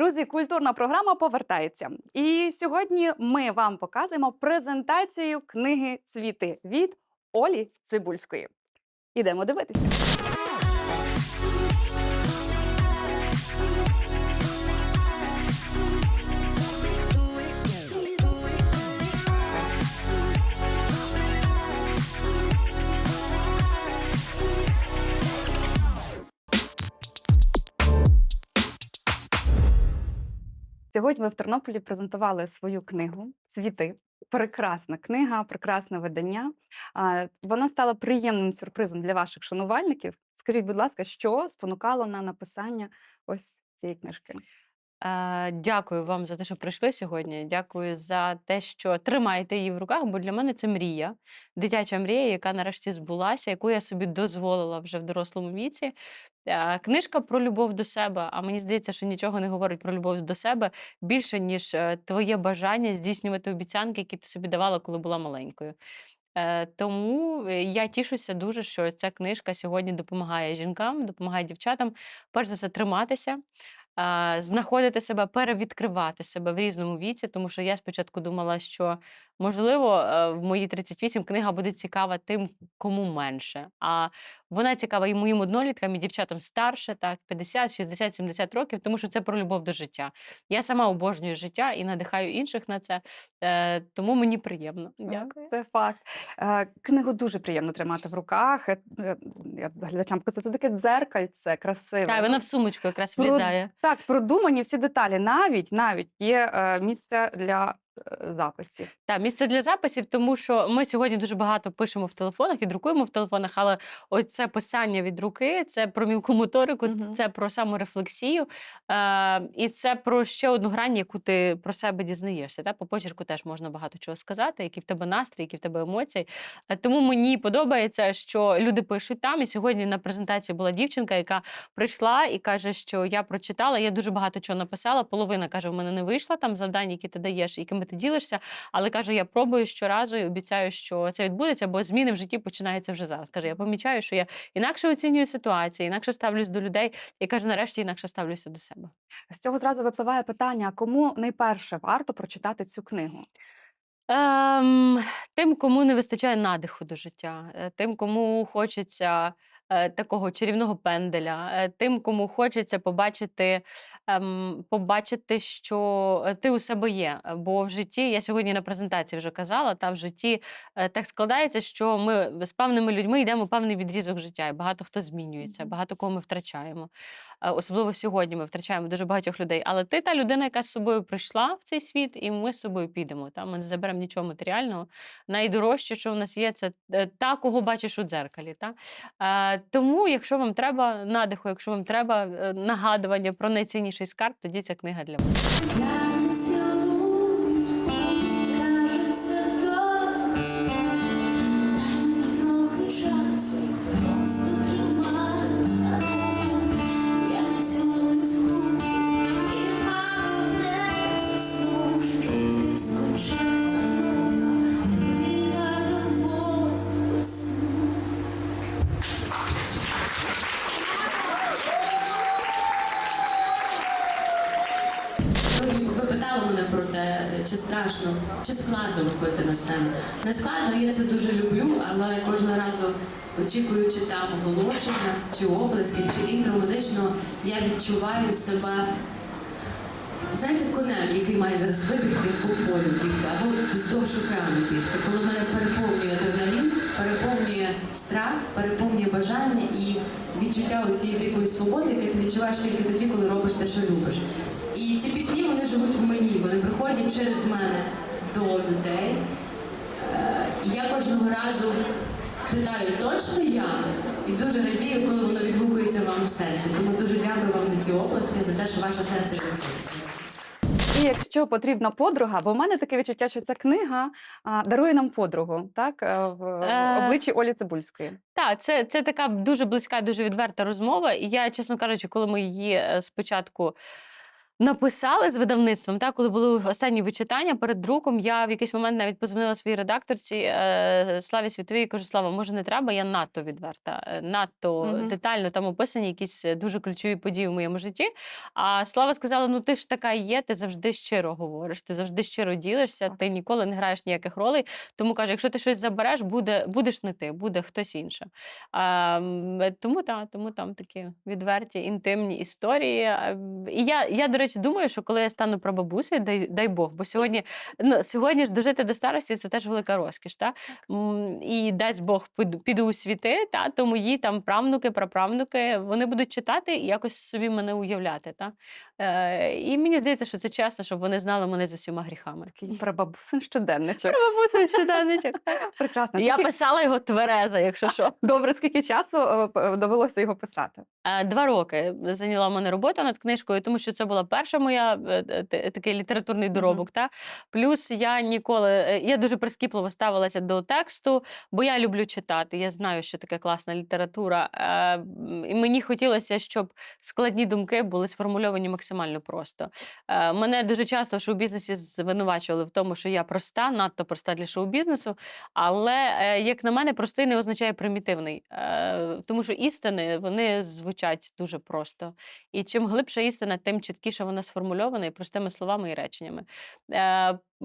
Друзі, культурна програма повертається. І сьогодні ми вам показуємо презентацію книги Цвіти від Олі Цибульської. Ідемо дивитися. Сьогодні ви в Тернополі презентували свою книгу Цвіти. Прекрасна книга, прекрасне видання. Вона стала приємним сюрпризом для ваших шанувальників. Скажіть, будь ласка, що спонукало на написання ось цієї книжки? Е, Дякую вам за те, що прийшли сьогодні. Дякую за те, що тримаєте її в руках, бо для мене це мрія, дитяча мрія, яка нарешті збулася, яку я собі дозволила вже в дорослому віці. Е, Книжка про любов до себе. А мені здається, що нічого не говорить про любов до себе більше, ніж е, твоє бажання здійснювати обіцянки, які ти собі давала, коли була маленькою. Тому я тішуся дуже, що ця книжка сьогодні допомагає жінкам, допомагає дівчатам, перш за все, триматися, знаходити себе, перевідкривати себе в різному віці, тому що я спочатку думала, що можливо е, в мої 38 книга буде цікава тим, кому менше. А вона цікава і моїм одноліткам, і дівчатам старше, так 50, 60, 70 років, тому що це про любов до життя. Я сама обожнюю життя і надихаю інших на це, е, тому мені приємно. Дякую. Це факт. Е, Книгу дуже приємно тримати в руках. Я глядачам показую, це таке дзеркальце красиве. Так, вона в сумочку якраз Про- влізає. Так, продумані всі деталі. Навіть навіть є місце для записів. Так, місце для записів, тому що ми сьогодні дуже багато пишемо в телефонах і друкуємо в телефонах, але оце писання від руки, це про мілку моторику, Мгм. це про саморефлексію, е, і це про ще одну грань, яку ти про себе дізнаєшся. Та? По почерку теж можна багато чого сказати, який в тебе настрій, які в тебе емоції. Е, тому мені подобається, що люди пишуть там. І сьогодні на презентації була дівчинка, яка прийшла і каже, що я прочитала, я дуже багато чого написала. Половина каже, в мене не вийшла там завдань, які ти даєш, якими ти ділишся. Але каже, я пробую щоразу і обіцяю, що це відбудеться, бо зміни в житті починаються вже зараз. Каже, я помічаю, що я інакше оцінюю ситуацію, інакше ставлюсь до людей, і каже, нарешті інакше ставлюся до себе. З цього зразу випливає питання: кому найперше варто прочитати цю книгу? Ем, тим, кому не вистачає надиху до життя, е, тим, кому хочеться такого чарівного пенделя, е, тим, кому хочеться побачити, ем, побачити, що е, ти у себе є. Е, Бо в житті, я сьогодні на презентації вже казала, та в житті е, так складається, що ми з певними людьми йдемо певний відрізок життя, і багато хто змінюється, багато кого ми втрачаємо. Е, Особливо сьогодні ми втрачаємо дуже багатьох людей. Але ти та людина, яка з собою прийшла в цей світ, і ми з собою підемо. Та? Ми не заберемо нічого матеріального. Найдорожче, що в нас є, це е, та, кого бачиш у дзеркалі. Та? Е, тому, якщо вам треба надиху, якщо вам треба нагадування про найцінніший скарб, тоді ця книга для вас. Страшно, чи складно виходити на сцену. Не складно, я це дуже люблю, але кожного разу очікуючи там оголошення, чи оплесків, чи інтро музичного, я відчуваю себе. Знаєте, конем, який має зараз вибігти по полю бігти, або вздовж океану бігти, коли мене переповнює адреналін, переповнює страх, переповнює бажання і відчуття цієї дикої свободи, яке ти відчуваєш тільки тоді, коли робиш те, що любиш. І ці пісні вони живуть в мені, вони приходять через мене до людей. Е, І я кожного разу питаю, точно я? І дуже радію, коли воно відгукується вам в серці. Тому дуже дякую вам за ці оплески, за те, що ваше серце відгукується. І якщо потрібна подруга, бо в мене таке відчуття, що ця книга а, дарує нам подругу, так е, в Е. обличчі Олі Цибульської. Так, це, це така дуже близька, дуже відверта розмова. І я, чесно кажучи, коли ми її спочатку написали з видавництвом, так, коли були останні вичитання перед друком, я в якийсь момент навіть позвонила своїй редакторці е, Славі Світовій і кажу: Слава, може, не треба? Я надто відверта, е, надто Мгм. детально там описані якісь е, дуже ключові події в моєму житті. А Слава сказала: ну ти ж така є, ти завжди щиро говориш, ти завжди щиро ділишся, ти ніколи не граєш ніяких ролей. Тому каже, якщо ти щось забереш, буде, будеш не ти, буде хтось інший. Е, тому та, тому там такі відверті, інтимні історії. І я, я, до речі, думаю, що коли я стану прабабусею, дай, дай Бог, бо сьогодні, ну, сьогодні ж дожити до старості це теж велика розкіш. Та? І дасть Бог піду, у світи, та? то мої там правнуки, праправнуки, вони будуть читати і якось собі мене уявляти. Та? Е, і мені здається, що це чесно, щоб вони знали мене з усіма гріхами. Такий прабабусин щоденничок. Прабабусин щоденничок. Прекрасно. Я Скільки- писала його твереза, якщо що. Добре, скільки часу е, довелося його писати? Е, Два роки зайняла в мене робота над книжкою, тому що це була перша моя е, е, такий літературний доробок. Та? Плюс я ніколи е, я дуже прискіпливо ставилася до тексту, бо я люблю читати. Я знаю, що таке класна література. І мені хотілося, щоб складні думки були сформульовані максимально просто. Мене дуже часто в шоу-бізнесі звинувачували в тому, що я проста, надто проста для шоу-бізнесу. Але, як на мене, простий не означає примітивний, тому що істини вони звучать дуже просто. І чим глибша істина, тим чіткіше вона сформульована і простими словами і реченнями.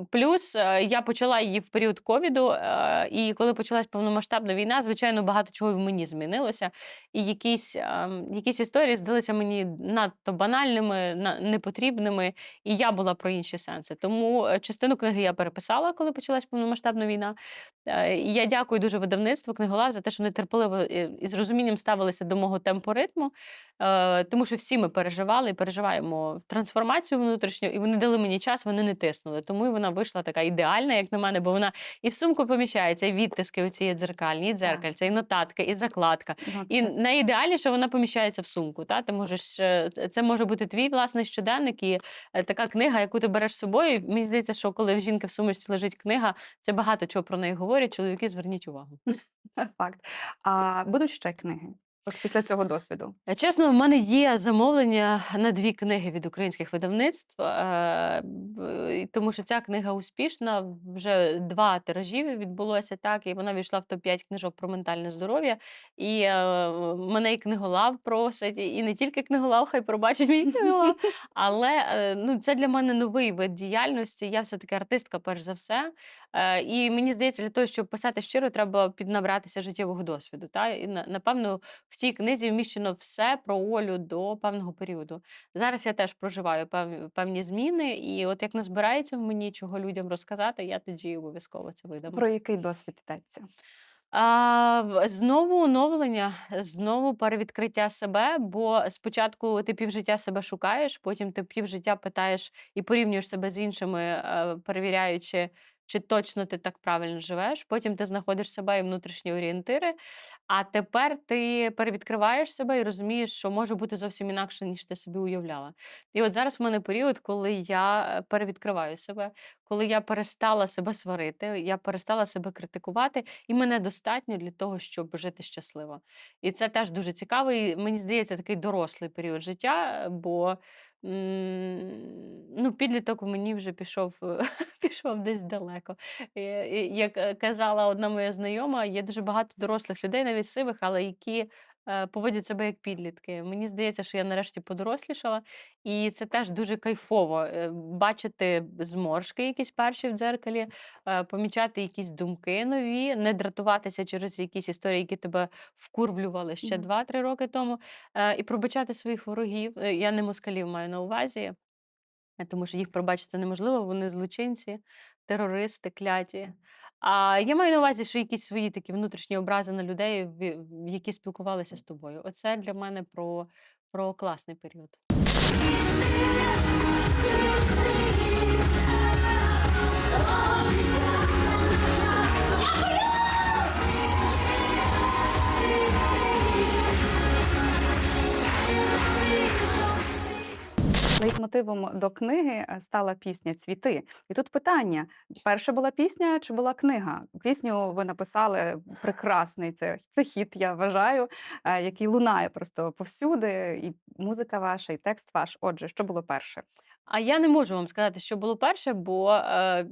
Плюс е, я почала її в період ковіду, е, і коли почалась повномасштабна війна, звичайно, багато чого в мені змінилося. І якісь, ем, якісь історії здалися мені надто банальними, непотрібними, і я була про інші сенси. Тому е, частину книги я переписала, коли почалась повномасштабна війна. І Я дякую дуже видавництву книголав за те, що вони терпеливо і з розумінням ставилися до мого темпу ритму, е, тому що всі ми переживали і переживаємо трансформацію внутрішню, і вони дали мені час, вони не тиснули. Тому вона вийшла така ідеальна, як на мене, бо вона і в сумку поміщається, і відтиски оці дзеркальні, і дзеркальця, і нотатки, і закладка. Ну, І найідеальніше вона поміщається в сумку. Та? Ти можеш, е, це може бути твій власний щоденник і е, така книга, яку ти береш з собою. Мені здається, що коли в жінки в сумочці лежить книга, це багато чого про неї говорять. Чоловіки, зверніть увагу. Факт. А будуть ще книги? От після цього досвіду. Е, Чесно, в мене є замовлення на дві книги від українських видавництв, тому що ця книга успішна. Вже два тиражі відбулося так, і вона війшла в топ-5 книжок про ментальне здоров'я. І е, мене і книголав просить, і не тільки книголав, хай пробачить мій книголав. Але е, ну, це для мене новий вид діяльності. Я все-таки артистка, перш за все. Е, І мені здається, для того, щоб писати щиро, треба піднабратися життєвого досвіду. Та? І напевно, в цій книзі вміщено все про Олю до певного періоду. Зараз я теж проживаю певні, зміни, і от як назбирається в мені чого людям розказати, я тоді обов'язково це видам. Про який досвід йдеться? А, знову оновлення, знову перевідкриття себе, бо спочатку ти півжиття себе шукаєш, потім ти півжиття питаєш і порівнюєш себе з іншими, е, перевіряючи, чи точно ти так правильно живеш. Потім ти знаходиш себе і внутрішні орієнтири. А тепер ти перевідкриваєш себе і розумієш, що може бути зовсім інакше, ніж ти собі уявляла. І от зараз в мене період, коли я перевідкриваю себе, коли я перестала себе сварити, я перестала себе критикувати, і мене достатньо для того, щоб жити щасливо. І це теж дуже цікавий, мені здається, такий дорослий період життя, бо ну, підліток мені вже пішов, пішов десь далеко. І- і Як е, казала одна моя знайома, є дуже багато дорослих людей, навіть сивих, але які е, поводять себе як підлітки. Мені здається, що я нарешті подорослішала, і це теж дуже кайфово е, бачити зморшки якісь перші в дзеркалі, е, помічати якісь думки нові, не дратуватися через якісь історії, які тебе вкурблювали ще Мгм. 2-3 роки тому, е, і пробачати своїх ворогів. Е, Я не москалів маю на увазі. Е, Тому що їх пробачити неможливо, вони злочинці, терористи, кляті. А я маю на увазі, що якісь свої такі внутрішні образи на людей, які спілкувалися з тобою. Оце для мене про, про класний період. Лейтмотивом до книги е, стала пісня Цвіти. І тут питання: перша була пісня чи була книга? Пісню ви написали прекрасний. Це, це хіт, я вважаю, е, який лунає просто повсюди. І музика ваша, і текст ваш. Отже, що було перше? А я не можу вам сказати, що було перше, бо е,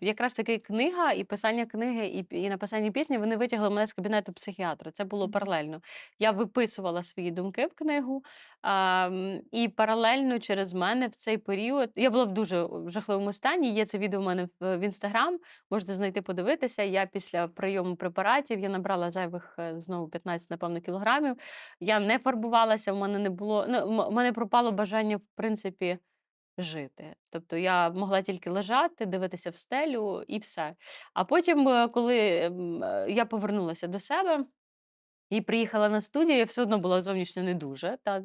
якраз таки книга і писання книги, і, і написання пісні вони витягли мене з кабінету психіатра. Це було паралельно. Я виписувала свої думки в книгу, м, і паралельно через мене в цей період я була в дуже жахливому стані. Є це відео в мене в, в інстаграм. Можете знайти, подивитися. Я після прийому препаратів я набрала зайвих е, знову 15, напевно, кілограмів. Я не фарбувалася, в мене не було. Ну, в мене пропало бажання, в принципі жити. Тобто я могла тільки лежати, дивитися в стелю і все. А потім, е, коли ем, е, я повернулася до себе. І приїхала на студію, я все одно була зовнішньо не дуже. Та,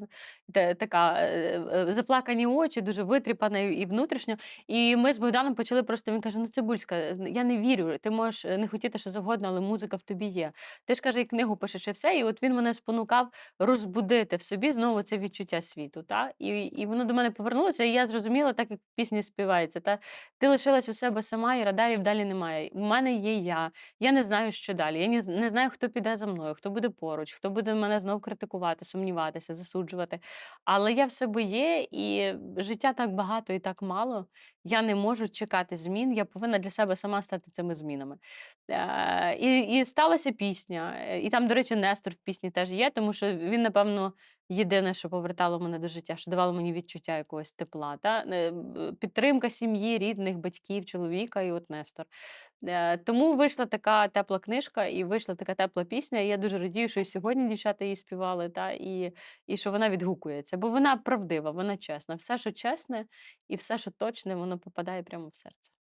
та, така е, е, заплакані очі, дуже витріпана і внутрішньо. І ми з Богданом почали просто. Він каже: Ну, Цибульська, я не вірю. Ти можеш е, не хотіти що завгодно, але музика в тобі є. Ти ж каже, і книгу пишеш і все. І от він мене спонукав розбудити в собі знову це відчуття світу. Та? І, і воно до мене повернулося, і я зрозуміла, так як в пісні співається. Та? Ти лишилась у себе сама, і радарів далі немає. У мене є я. Я не знаю, що далі. Я не знаю, хто піде за мною, хто буде поруч, хто буде мене знов критикувати, сумніватися, засуджувати. Але я в себе є, і життя так багато і так мало. Я не можу чекати змін. Я повинна для себе сама стати цими змінами. Е, і, і сталася пісня. е, І там, до речі, Нестор в пісні теж є, тому що він, напевно, єдине, що повертало мене до життя, що давало мені відчуття якогось тепла. Та? Підтримка сім'ї, рідних, батьків, чоловіка, і от Нестор. Е, Тому вийшла така тепла книжка і вийшла така тепла пісня. І я дуже радію, що і сьогодні дівчата її співали, та, і, і що вона відгукується. Бо вона правдива, вона чесна. Все, що чесне, і все, що точне, воно попадає прямо в серце.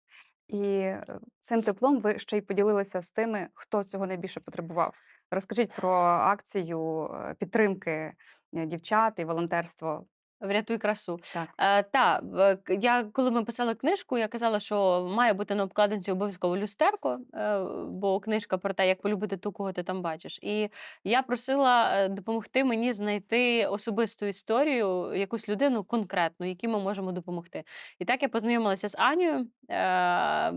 І е, цим теплом ви ще й поділилися з тими, хто цього найбільше потребував. Розкажіть про акцію е, підтримки дівчат і волонтерство. Врятуй красу. Так. Е, та, я коли ми писали книжку, я казала, що має бути на обкладинці обов'язково люстерко, е, бо книжка про те, як полюбити ту, кого ти там бачиш. І я просила е, допомогти мені знайти особисту історію, якусь людину конкретну, якій ми можемо допомогти. І так я познайомилася з Анією, е,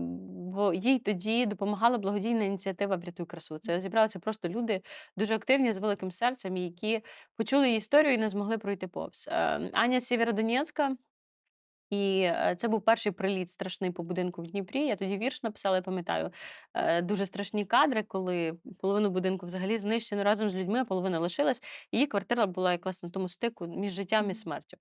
бо їй тоді допомагала благодійна ініціатива Врятуй красу. Це зібралися просто люди дуже активні з великим серцем, які почули її історію і не змогли пройти повз. Е, Аня Сєвєродонецька. І е, це був перший приліт страшний по будинку в Дніпрі. Я тоді вірш написала, я пам'ятаю. Е, Дуже страшні кадри, коли половину будинку взагалі знищено разом з людьми, а половина лишилась. Її квартира була якраз на тому стику між життям і смертю.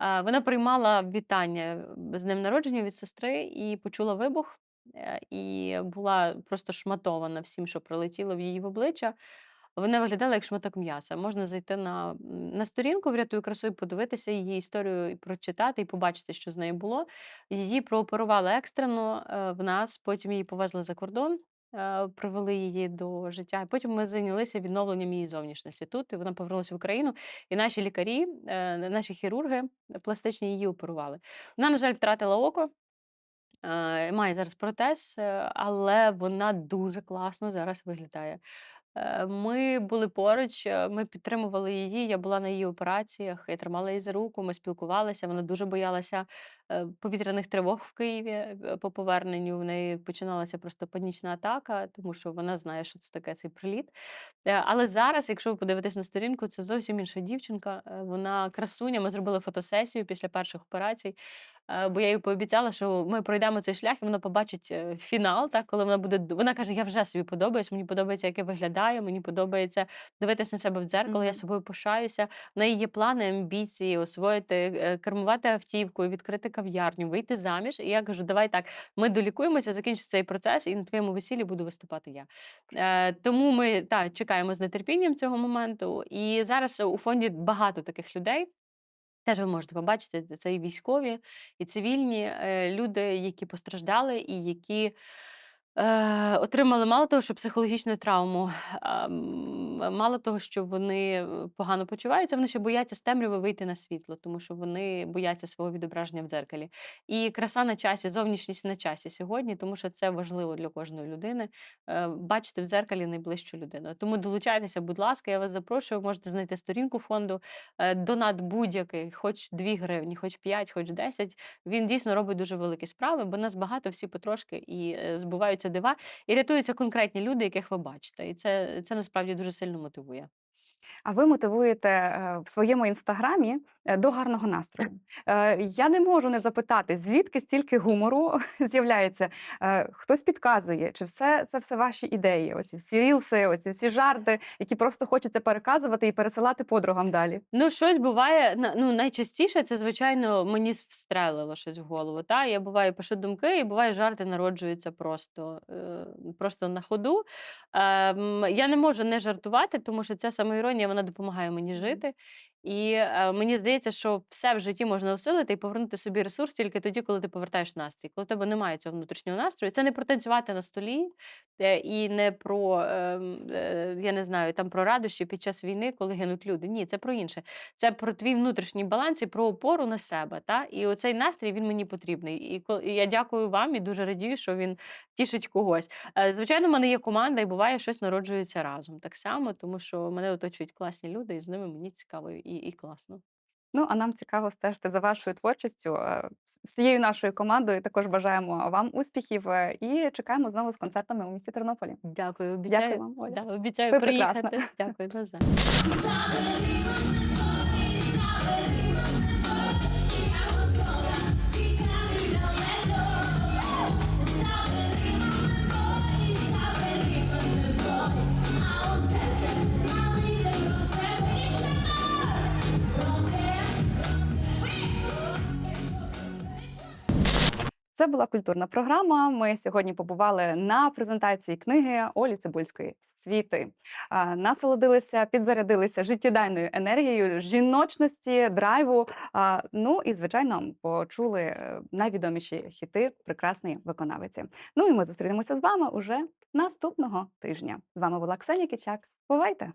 Е, Вона приймала вітання з днем народження від сестри і почула вибух. Е, І була просто шматована всім, що прилетіло в її в обличчя. Вона виглядала як шматок м'яса. Можна зайти на, на сторінку «Врятуй красу» і подивитися її історію, і прочитати, і побачити, що з нею було. Її прооперували екстрено е, в нас, потім її повезли за кордон, е, привели її до життя. Потім ми зайнялися відновленням її зовнішності тут. І вона повернулася в Україну. І наші лікарі, наші хірурги пластичні її оперували. Вона, на жаль, втратила око. Е, Має зараз протез, е, але вона дуже класно зараз виглядає. Е, Ми були поруч, е, ми підтримували її. Я була на її операціях, я тримала її за руку, ми спілкувалися. Вона дуже боялася е, повітряних тривог в Києві по поверненню. В неї починалася просто панічна атака, тому що вона знає, що це таке цей приліт. Але зараз, якщо ви подивитесь на сторінку, це зовсім інша дівчинка. Вона красуня. Ми зробили фотосесію після перших операцій. Бо я їй пообіцяла, що ми пройдемо цей шлях, і вона побачить фінал, так, коли вона буде. Вона каже: Я вже собі подобаюсь, мені подобається, як я виглядаю, мені подобається дивитись на себе в дзеркало, я собою пишаюся. В неї є плани, амбіції, освоїти, е, кермувати автівкою, відкрити кав'ярню, вийти заміж. І я кажу, давай так, ми долікуємося, закінчиться цей процес, і на твоєму весіллі буду виступати я. Е, тому ми так, чекаємо з нетерпінням цього моменту. І зараз у фонді багато таких людей. Теж ви можете побачити, це і військові, і цивільні е, люди, які постраждали, і які е, отримали мало того, що психологічну травму, а, м, мало того, що вони е, погано почуваються, вони ще бояться з темряви вийти на світло, тому що вони бояться свого відображення в дзеркалі. І краса на часі, зовнішність на часі сьогодні, тому що це важливо для кожної людини. е, Бачити в дзеркалі найближчу людину. Тому долучайтеся, будь ласка, я вас запрошую. Можете знайти сторінку фонду. Донат будь-який, хоч 2 гривні, хоч 5, хоч 10. Він дійсно робить дуже великі справи, бо нас багато всі потрошки і збуваються дива, і рятуються конкретні люди, яких ви бачите. І це, це насправді дуже сильно мотивує. А ви мотивуєте е, в своєму інстаграмі е, до гарного настрою. Е, Я не можу не запитати, звідки стільки гумору з'являється. Хтось підказує, чи все це все ваші ідеї? Оці всі рілси, оці всі жарти, які просто хочеться переказувати і пересилати подругам далі. Ну, щось буває, ну, найчастіше це, звичайно, мені встрелило щось в голову. Та? Я буває пишу думки, і буває жарти народжуються просто, просто на ходу. Ем, я не можу не жартувати, тому що ця самоіронія вона допомагає мені жити. І е, мені здається, що все в житті можна усилити і повернути собі ресурс тільки тоді, коли ти повертаєш настрій. Коли в тебе немає цього внутрішнього настрою, це не про танцювати на столі е, і не про е, я не знаю, там про радощі під час війни, коли гинуть люди. Ні, це про інше. Це про твій внутрішній баланс і про опору на себе. Та? І оцей настрій він мені потрібний. І, і я дякую вам і дуже радію, що він тішить когось. Е, Звичайно, в мене є команда, і буває, щось народжується разом. Так само, тому що мене оточують класні люди, і з ними мені цікаво і, і класно. Ну а нам цікаво стежити за вашою творчістю. Всією нашою командою також бажаємо вам успіхів е, і чекаємо знову з концертами у місті Тернополі. Дякую, обіцяю. Дякую вам, Оля. Да, обіцяю Ви прекрасна. Дякую, навзаєм. Це була культурна програма. Ми сьогодні побували на презентації книги Олі Цибульської Цвіти. А, Насолодилися, підзарядилися життєдайною енергією, жіночності, драйву. Ну і звичайно почули е, найвідоміші хіти прекрасної виконавиці. Ну і ми зустрінемося з вами уже наступного тижня. З вами була Ксенія Кичак. Бувайте!